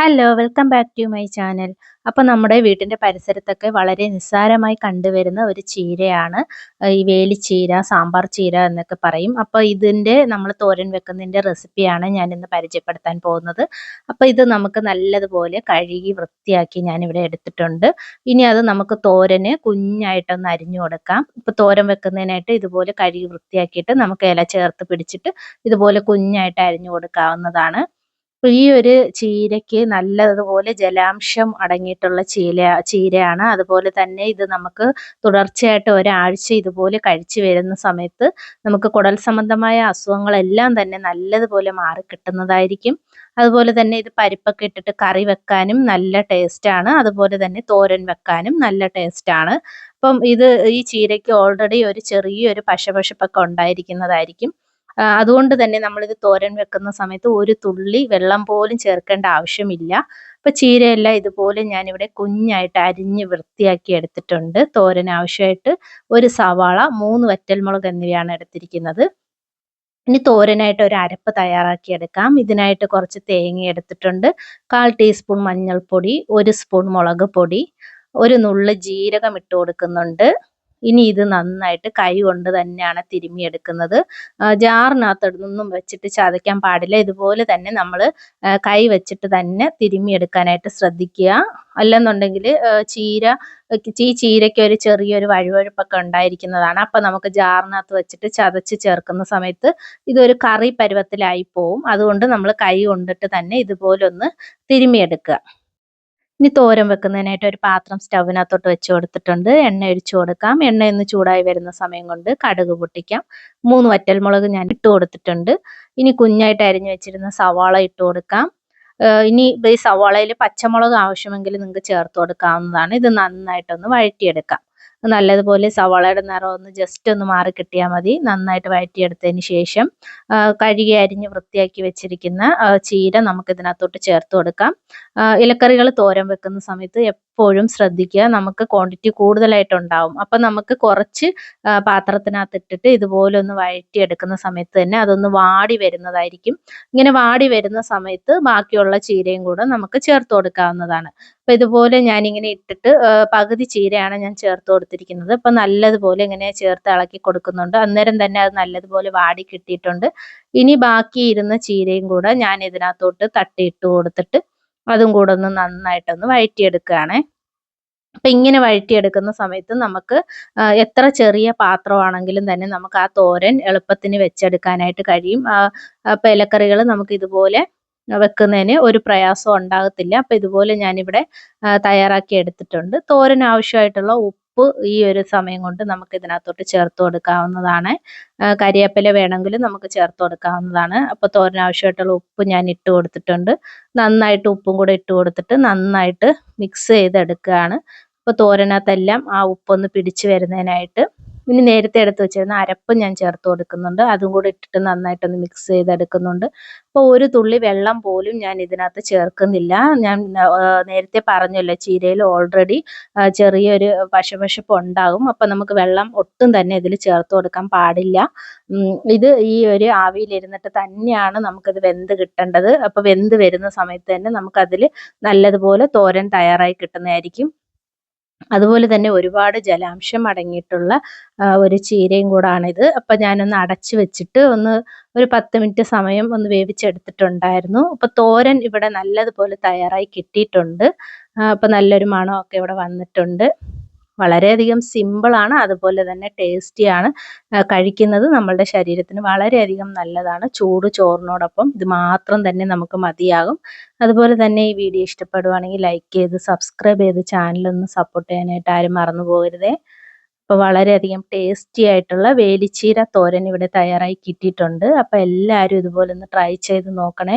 Hello welcome back to my channel അപ്പോൾ നമ്മുടെ വീട്ടിന്റെ പരിസരത്തൊക്കെ വളരെ നിസ്സാരമായി കണ്ടുവരുന്ന ഒരു ചീരയാണ്. ഈ വേലിച്ചീര സാമ്പാർ ചീര എന്നൊക്കെ പറയും. അപ്പോൾ ഇതിന്റെ നമ്മൾ തോരൻ വെക്കുന്നതിന്റെ റെസിപ്പിയാണ് ഞാൻ ഇന്ന് പരിചയപ്പെടുത്താൻ പോകുന്നത്. അപ്പോൾ ഇത് നമുക്ക് നല്ലതുപോലെ കഴുകി വൃത്തിയാക്കി ഞാനിവിടെ എടുത്തിട്ടുണ്ട്. ഇനി അത് നമുക്ക് തോരന് കുഞ്ഞായിട്ടൊന്ന് അരിഞ്ഞു കൊടുക്കാം. ഇപ്പോൾ തോരൻ വെക്കുന്നതിനായിട്ട് ഇതുപോലെ കഴുകി വൃത്തിയാക്കിയിട്ട് നമുക്ക് ഇല ചേർത്ത് പിടിച്ചിട്ട് ഇതുപോലെ കുഞ്ഞായിട്ട് അരിഞ്ഞു കൊടുക്കാവുന്നതാണ്. ഈ ഒരു ചീരയ്ക്ക് നല്ലതുപോലെ ജലാംശം അടങ്ങിയിട്ടുള്ള ചീല ചീരയാണ്. അതുപോലെ തന്നെ ഇത് നമുക്ക് തുടർച്ചയായിട്ട് ഒരാഴ്ച ഇതുപോലെ കഴിച്ചു വരുന്ന സമയത്ത് നമുക്ക് കുടൽ സംബന്ധമായ അസുഖങ്ങളെല്ലാം തന്നെ നല്ലതുപോലെ മാറിക്കിട്ടുന്നതായിരിക്കും അതുപോലെ തന്നെ ഇത് പരിപ്പൊക്കെ ഇട്ടിട്ട് കറി വെക്കാനും നല്ല ടേസ്റ്റാണ്. അതുപോലെ തന്നെ തോരൻ വെക്കാനും നല്ല ടേസ്റ്റാണ്. അപ്പം ഇത് ഈ ചീരയ്ക്ക് ഓൾറെഡി ഒരു ചെറിയൊരു പശപശപ്പൊക്കെ ഉണ്ടായിരിക്കുന്നതായിരിക്കും. അതുകൊണ്ട് തന്നെ നമ്മളിത് തോരൻ വെക്കുന്ന സമയത്ത് ഒരു തുള്ളി വെള്ളം പോലും ചേർക്കേണ്ട ആവശ്യമില്ല. അപ്പോൾ ചീരയെല്ലാം ഇതുപോലെ ഞാനിവിടെ കുഞ്ഞായിട്ട് അരിഞ്ഞ് വൃത്തിയാക്കി എടുത്തിട്ടുണ്ട്. തോരൻ ആവശ്യമായിട്ട് ഒരു സവാള മൂന്ന് വറ്റൽമുളക് എന്നിവയാണ് എടുത്തിരിക്കുന്നത്. ഇനി തോരനായിട്ട് ഒരു അരപ്പ് തയ്യാറാക്കി എടുക്കാം. ഇതിനായിട്ട് കുറച്ച് തേങ്ങ എടുത്തിട്ടുണ്ട്. കാൽ ടീസ്പൂൺ മഞ്ഞൾപ്പൊടി ഒരു സ്പൂൺ മുളക് പൊടി ഒരു നുള്ള് ജീരകം ഇട്ട് കൊടുക്കുന്നുണ്ട്. ഇനി ഇത് നന്നായിട്ട് കൈ കൊണ്ട് തന്നെയാണ് തിരുമ്മിയെടുക്കുന്നത്. ജാറിനകത്തൊന്നും വെച്ചിട്ട് ചതയ്ക്കാൻ പാടില്ല. ഇതുപോലെ തന്നെ നമ്മൾ കൈ വെച്ചിട്ട് തന്നെ തിരുമ്മിയെടുക്കാനായിട്ട് ശ്രദ്ധിക്കുക. അല്ലെന്നുണ്ടെങ്കിൽ ചീര ഈ ചീരയ്ക്ക് ഒരു ചെറിയൊരു വഴുവഴുപ്പൊക്കെ ഉണ്ടായിരിക്കുന്നതാണ്. അപ്പം നമുക്ക് ജാറിനകത്ത് വെച്ചിട്ട് ചതച്ച് ചേർക്കുന്ന സമയത്ത് ഇതൊരു കറി പരുവത്തിലായി പോവും. അതുകൊണ്ട് നമ്മൾ കൈ കൊണ്ടിട്ട് തന്നെ ഇതുപോലൊന്ന് തിരുമ്മിയെടുക്കുക. ഇനി തോരൻ വെക്കുന്നതിനായിട്ട് ഒരു പാത്രം സ്റ്റൗവിനകത്തോട്ട് വെച്ച് കൊടുത്തിട്ടുണ്ട്. എണ്ണ ഒഴിച്ചു കൊടുക്കാം. എണ്ണ ഒന്ന് ചൂടായി വരുന്ന സമയം കൊണ്ട് കടുക് പൊട്ടിക്കാം. മൂന്ന് വറ്റൽമുളക് ഞാൻ ഇട്ട് കൊടുത്തിട്ടുണ്ട്. ഇനി കുഞ്ഞായിട്ട് അരിഞ്ഞു വെച്ചിരുന്ന സവാള ഇട്ട് കൊടുക്കാം. ഇനി ഈ സവാളയിൽ പച്ചമുളക് ആവശ്യമെങ്കിൽ നിങ്ങൾക്ക് ചേർത്ത് കൊടുക്കാവുന്നതാണ്. ഇത് നന്നായിട്ടൊന്ന് വഴറ്റിയെടുക്കാം. നല്ലതുപോലെ സവാളയുടെ നിറം ഒന്ന് ജസ്റ്റ് ഒന്ന് മാറി കിട്ടിയാൽ മതി. നന്നായിട്ട് വഴറ്റിയെടുത്തതിന് ശേഷം കഴുകി അരിഞ്ഞ് വൃത്തിയാക്കി വെച്ചിരിക്കുന്ന ചീര നമുക്ക് ഇതിനകത്തോട്ട് ചേർത്ത് കൊടുക്കാം. ഇലക്കറികൾ തോരൻ വെക്കുന്ന സമയത്ത് എപ്പോഴും ശ്രദ്ധിക്കുക. നമുക്ക് ക്വാണ്ടിറ്റി കൂടുതലായിട്ട് ഉണ്ടാവും അപ്പം നമുക്ക് കുറച്ച് പാത്രത്തിനകത്ത് ഇട്ടിട്ട് ഇതുപോലെ ഒന്ന് വഴറ്റി എടുക്കുന്ന സമയത്ത് തന്നെ അതൊന്ന് വാടി വരുന്നതായിരിക്കും. ഇങ്ങനെ വാടി വരുന്ന സമയത്ത് ബാക്കിയുള്ള ചീരയും കൂടെ നമുക്ക് ചേർത്ത് കൊടുക്കാവുന്നതാണ്. അപ്പോൾ ഇതുപോലെ ഞാനിങ്ങനെ ഇട്ടിട്ട് പകുതി ചീരയാണ് ഞാൻ ചേർത്ത് കൊടുത്തിരിക്കുന്നത്. അപ്പോൾ നല്ലതുപോലെ ഇങ്ങനെ ചേർത്ത് ഇളക്കി കൊടുക്കുന്നുണ്ട്. അന്നേരം തന്നെ അത് നല്ലതുപോലെ വാടി കിട്ടിയിട്ടുണ്ട്. ഇനി ബാക്കി ഇരുന്ന ചീരയും കൂടെ ഞാൻ ഇതിനകത്തോട്ട് തട്ടിയിട്ട് കൊടുത്തിട്ട് അതും കൂടെ ഒന്ന് നന്നായിട്ടൊന്ന് വഴറ്റിയെടുക്കുകയാണ്. അപ്പം ഇങ്ങനെ വഴറ്റിയെടുക്കുന്ന സമയത്ത് നമുക്ക് എത്ര ചെറിയ പാത്രമാണെങ്കിലും തന്നെ നമുക്ക് ആ തോരൻ എളുപ്പത്തിന് വെച്ചെടുക്കാനായിട്ട് കഴിയും. അപ്പം ഇലക്കറികൾ നമുക്ക് ഇതുപോലെ വെക്കുന്നതിന് ഒരു പ്രയാസവും ഉണ്ടാകത്തില്ല. അപ്പം ഇതുപോലെ ഞാനിവിടെ തയ്യാറാക്കി എടുത്തിട്ടുണ്ട്. തോരൻ ആവശ്യമായിട്ടുള്ള ഉപ്പ് ഈ ഒരു സമയം കൊണ്ട് നമുക്ക് ഇതിനകത്തോട്ട് ചേർത്ത് കൊടുക്കാവുന്നതാണ്. കരിയേപ്പില വേണമെങ്കിൽ നമുക്ക് ചേർത്ത് കൊടുക്കാവുന്നതാണ്. അപ്പോൾ തോരൻ ആവശ്യമായിട്ടുള്ള ഉപ്പ് ഞാൻ ഇട്ട് കൊടുത്തിട്ടുണ്ട്. നന്നായിട്ട് ഉപ്പും കൂടെ ഇട്ട് കൊടുത്തിട്ട് നന്നായിട്ട് മിക്സ് ചെയ്തെടുക്കുകയാണ്. അപ്പോൾ തോരനകത്തെല്ലാം ആ ഉപ്പൊന്ന് പിടിച്ച് വരുന്നതിനായിട്ട് ഇനി നേരത്തെ എടുത്ത് വെച്ചിരുന്ന അരപ്പ് ഞാൻ ചേർത്ത് കൊടുക്കുന്നുണ്ട്. അതും കൂടെ ഇട്ടിട്ട് നന്നായിട്ടൊന്ന് മിക്സ് ചെയ്തെടുക്കുന്നുണ്ട്. അപ്പോൾ ഒരു തുള്ളി വെള്ളം പോലും ഞാൻ ഇതിനകത്ത് ചേർക്കുന്നില്ല. ഞാൻ നേരത്തെ പറഞ്ഞല്ലോ ചീരയിൽ ഓൾറെഡി ചെറിയൊരു പശപശപ്പ് ഉണ്ടാകും. അപ്പം നമുക്ക് വെള്ളം ഒട്ടും തന്നെ ഇതിൽ ചേർത്ത് കൊടുക്കാൻ പാടില്ല. ഇത് ഈ ഒരു ആവിയിലിരുന്നിട്ട് തന്നെയാണ് നമുക്കിത് വെന്ത് കിട്ടേണ്ടത്. അപ്പോൾ വെന്ത് വരുന്ന സമയത്ത് തന്നെ നമുക്കതിൽ നല്ലതുപോലെ തോരൻ തയ്യാറായി കിട്ടുന്നതായിരിക്കും. അതുപോലെ തന്നെ ഒരുപാട് ജലാംശം അടങ്ങിയിട്ടുള്ള ഒരു ചീരയും കൂടാണിത്. അപ്പം ഞാനൊന്ന് അടച്ചു വെച്ചിട്ട് ഒന്ന് ഒരു പത്ത് മിനിറ്റ് സമയം ഒന്ന് വേവിച്ചെടുത്തിട്ടുണ്ടായിരുന്നു. അപ്പോൾ തോരൻ ഇവിടെ നല്ലതുപോലെ തയ്യാറായി കിട്ടിയിട്ടുണ്ട്. അപ്പം നല്ലൊരു മണമൊക്കെ ഇവിടെ വന്നിട്ടുണ്ട്. വളരെയധികം സിമ്പിളാണ് അതുപോലെ തന്നെ ടേസ്റ്റിയാണ് കഴിക്കുന്നത് നമ്മളുടെ ശരീരത്തിന് വളരെയധികം നല്ലതാണ്. ചൂട് ചോറിനോടൊപ്പം ഇത് മാത്രം തന്നെ നമുക്ക് മതിയാകും. അതുപോലെ തന്നെ ഈ വീഡിയോ ഇഷ്ടപ്പെടുവാണെങ്കിൽ ലൈക്ക് ചെയ്ത് സബ്സ്ക്രൈബ് ചെയ്ത് ചാനലൊന്ന് സപ്പോർട്ട് ചെയ്യാനായിട്ട് ആരും മറന്നു പോകരുതേ. അപ്പോൾ വളരെയധികം ടേസ്റ്റി ആയിട്ടുള്ള വേലിച്ചീര തോരൻ ഇവിടെ തയ്യാറായി കിട്ടിയിട്ടുണ്ട്. അപ്പോൾ എല്ലാവരും ഇതുപോലെ ഒന്ന് ട്രൈ ചെയ്ത് നോക്കണേ.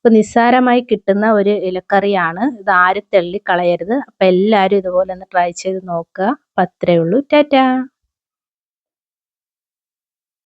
അപ്പോൾ നിസ്സാരമായി കിട്ടുന്ന ഒരു ഇലക്കറിയാണ്. ഇത് ആരും തള്ളിക്കളയരുത്. അപ്പോൾ എല്ലാവരും ഇതുപോലെ ഒന്ന് ട്രൈ ചെയ്ത് നോക്കുക. അപ്പം അത്രയേ ഉള്ളൂ. ടാറ്റാ.